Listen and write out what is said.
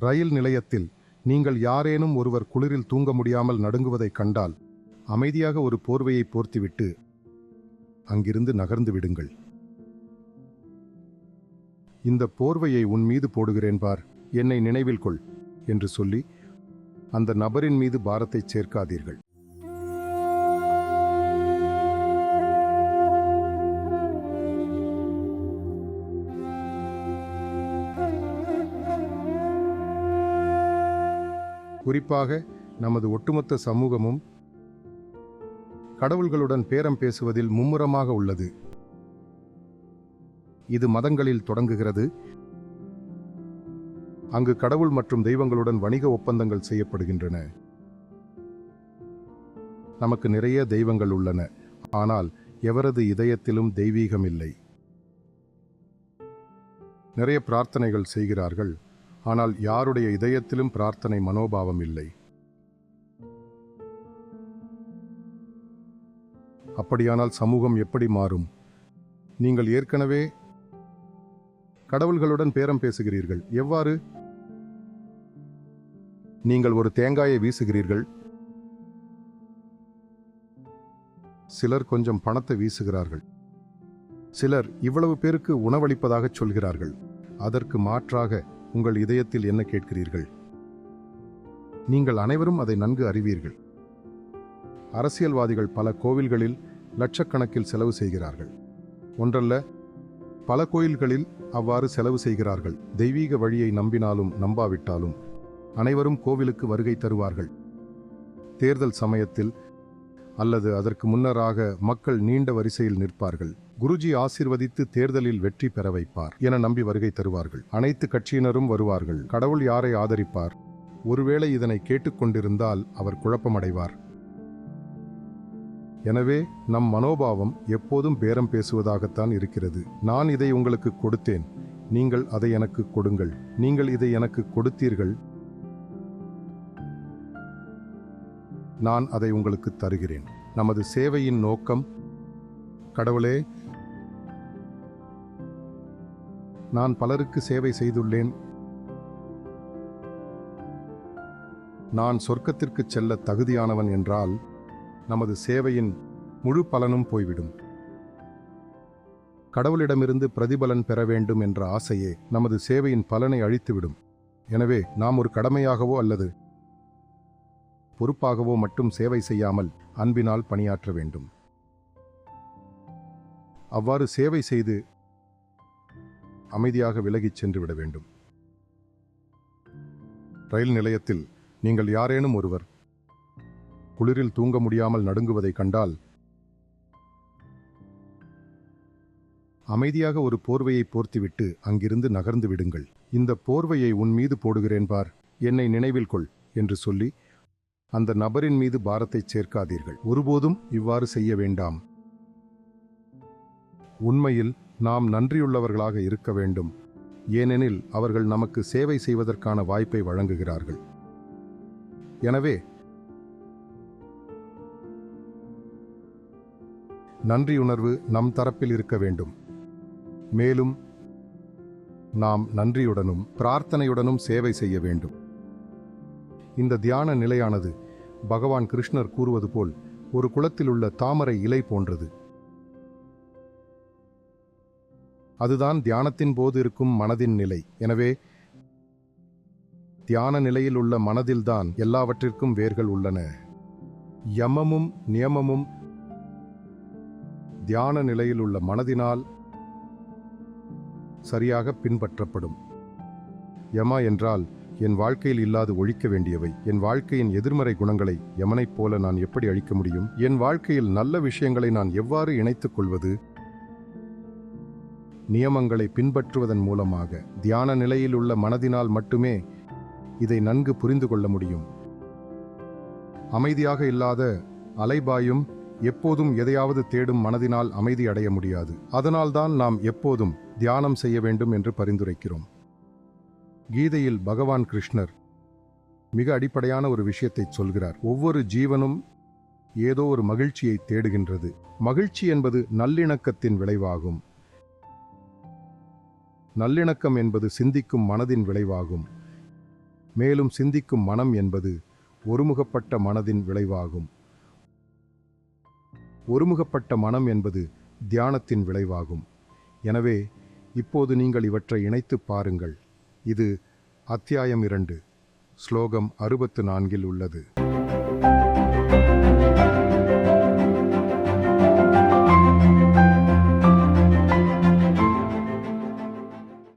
ரயில் நிலையத்தில் நீங்கள் யாரேனும் ஒருவர் குளிரில் தூங்க முடியாமல் நடுங்குவதைக் கண்டால் அமைதியாக ஒரு போர்வையை போர்த்திவிட்டு அங்கிருந்து நகர்ந்து விடுங்கள். இந்த போர்வையை உன் மீது போடுகிறேன் பார் என்னை நினைவில் கொள் என்று சொல்லி அந்த நபரின் மீது பாரத்தை சேர்க்காதீர்கள். குறிப்பாக நமது ஒட்டுமொத்த சமூகமும் கடவுள்களுடன் பேரம் பேசுவதில் மும்முரமாக உள்ளது. இது மதங்களில் தொடங்குகிறது. அங்கு கடவுள் மற்றும் தெய்வங்களுடன் வணிக ஒப்பந்தங்கள் செய்யப்படுகின்றன. நமக்கு நிறைய தெய்வங்கள் உள்ளன. ஆனால் எவரது இதயத்திலும் தெய்வீகம் இல்லை. நிறைய பிரார்த்தனைகள் செய்கிறார்கள். ஆனால் யாருடைய இதயத்திலும் பிரார்த்தனை மனோபாவம் இல்லை. அப்படியானால் சமூகம் எப்படி மாறும்? நீங்கள் ஏற்கனவே கடவுள்களுடன் பேரம் பேசுகிறீர்கள். எவ்வாறு? நீங்கள் ஒரு தேங்காயை வீசுகிறீர்கள். சிலர் கொஞ்சம் பணத்தை வீசுகிறார்கள். சிலர் இவ்வளவு பேருக்கு உணவளிப்பதாக சொல்கிறார்கள். அதற்கு மாற்றாக உங்கள் இதயத்தில் என்ன கேட்கிறீர்கள்? நீங்கள் அனைவரும் அதை நன்கு அறிவீர்கள். அரசியல்வாதிகள் பல கோவில்களில் லட்சக்கணக்கில் செலவு செய்கிறார்கள். ஒன்றல்ல பல கோயில்களில் அவ்வாறு செலவு செய்கிறார்கள். தெய்வீக வழியை நம்பினாலும் நம்பாவிட்டாலும் அனைவரும் கோவிலுக்கு வருகை தருவார்கள். தேர்தல் சமயத்தில் அல்லது அதற்கு முன்னராக மக்கள் நீண்ட வரிசையில் நிற்பார்கள். குருஜி ஆசீர்வதித்து தேர்தலில் வெற்றி பெற வைப்பார் என நம்பி வருகை தருவார்கள். அனைத்து கட்சியினரும் வருவார்கள். கடவுள் யாரை ஆதரிப்பார்? ஒருவேளை இதனை கேட்டுக்கொண்டிருந்தால் அவர் குழப்பமடைவார். எனவே நம் மனோபாவம் எப்போதும் பேரம் பேசுவதாகத்தான் இருக்கிறது. நான் இதை உங்களுக்கு கொடுத்தேன். நீங்கள் அதை எனக்கு கொடுங்கள். நீங்கள் இதை எனக்கு கொடுத்தீர்கள். நான் அதை உங்களுக்கு தருகிறேன். நமது சேவையின் நோக்கம் கடவுளே நான் பலருக்கு சேவை செய்துள்ளேன். நான் சொர்க்கத்திற்கு செல்ல தகுதியானவன் என்றால் நமது சேவையின் முழு பலனும் போய்விடும். கடவுளிடமிருந்து பிரதிபலன் பெற வேண்டும் என்ற ஆசையே நமது சேவையின் பலனை அழித்துவிடும். எனவே நாம் ஒரு கடமையாகவோ அல்லது பொறுப்பாகவோ மட்டும் சேவை செய்யாமல் அன்பினால் பணியாற்ற வேண்டும். அவ்வாறு சேவை செய்து அமைதியாக விலகிச் சென்று விட வேண்டும். ரயில் நிலையத்தில் நீங்கள் யாரேனும் ஒருவர் குளிரில் தூங்க முடியாமல் நடுங்குவதை கண்டால் அமைதியாக ஒரு போர்வையை போர்த்திவிட்டு அங்கிருந்து நகர்ந்து விடுங்கள். இந்த போர்வையை உன் மீது போடுகிறேன் பார். என்னை நினைவில் கொள் என்று சொல்லி அந்த நபரின் மீது பாரத்தை சேர்க்காதீர்கள். ஒருபோதும் இவ்வாறு செய்ய வேண்டாம். உண்மையில் நாம் நன்றியுள்ளவர்களாக இருக்க வேண்டும். ஏனெனில் அவர்கள் நமக்கு சேவை செய்வதற்கான வாய்ப்பை வழங்குகிறார்கள். எனவே நன்றியுணர்வு நம் தரப்பில் இருக்க வேண்டும். மேலும் நாம் நன்றியுடனும் பிரார்த்தனையுடனும் சேவை செய்ய வேண்டும். இந்த தியான நிலையானது பகவான் கிருஷ்ணர் கூறுவது போல் ஒரு குளத்தில் உள்ள தாமரை இலை போன்றது. அதுதான் தியானத்தின் போது இருக்கும் மனதின் நிலை. எனவே தியான நிலையில் உள்ள மனதில்தான் எல்லாவற்றிற்கும் வேர்கள் உள்ளன. யமமும் நியமமும் தியான நிலையில் உள்ள மனதினால் சரியாக பின்பற்றப்படும். யமா என்றால் என் வாழ்க்கையில் இல்லாது ஒழிக்க வேண்டியவை. என் வாழ்க்கையின் எதிர்மறை குணங்களை யமனைப் போல நான் எப்படி அழிக்க முடியும்? என் வாழ்க்கையில் நல்ல விஷயங்களை நான் எவ்வாறு இணைத்துக் கொள்வது? நியமங்களை பின்பற்றுவதன் மூலமாக தியான நிலையில் உள்ள மனதினால் மட்டுமே இதை நன்கு புரிந்து கொள்ள முடியும். அமைதியாக இல்லாத அலைபாயும் எப்போதும் எதையாவது தேடும் மனதினால் அமைதி அடைய முடியாது. அதனால்தான் நாம் எப்போதும் தியானம் செய்ய வேண்டும் என்று பரிந்துரைக்கிறோம். கீதையில் பகவான் கிருஷ்ணர் மிக அடிப்படையான ஒரு விஷயத்தை சொல்கிறார். ஒவ்வொரு ஜீவனும் ஏதோ ஒரு மகிழ்ச்சியை தேடுகின்றது. மகிழ்ச்சி என்பது நல்லிணக்கத்தின் விளைவாகும். நல்லிணக்கம் என்பது சிந்திக்கும் மனதின் விளைவாகும். மேலும் சிந்திக்கும் மனம் என்பது ஒருமுகப்பட்ட மனதின் விளைவாகும். ஒருமுகப்பட்ட மனம் என்பது தியானத்தின் விளைவாகும். எனவே இப்போது நீங்கள் இவற்றை இணைத்துப் பாருங்கள். இது அத்தியாயம் இரண்டு. ஸ்லோகம் அறுபத்து நான்கில் உள்ளது.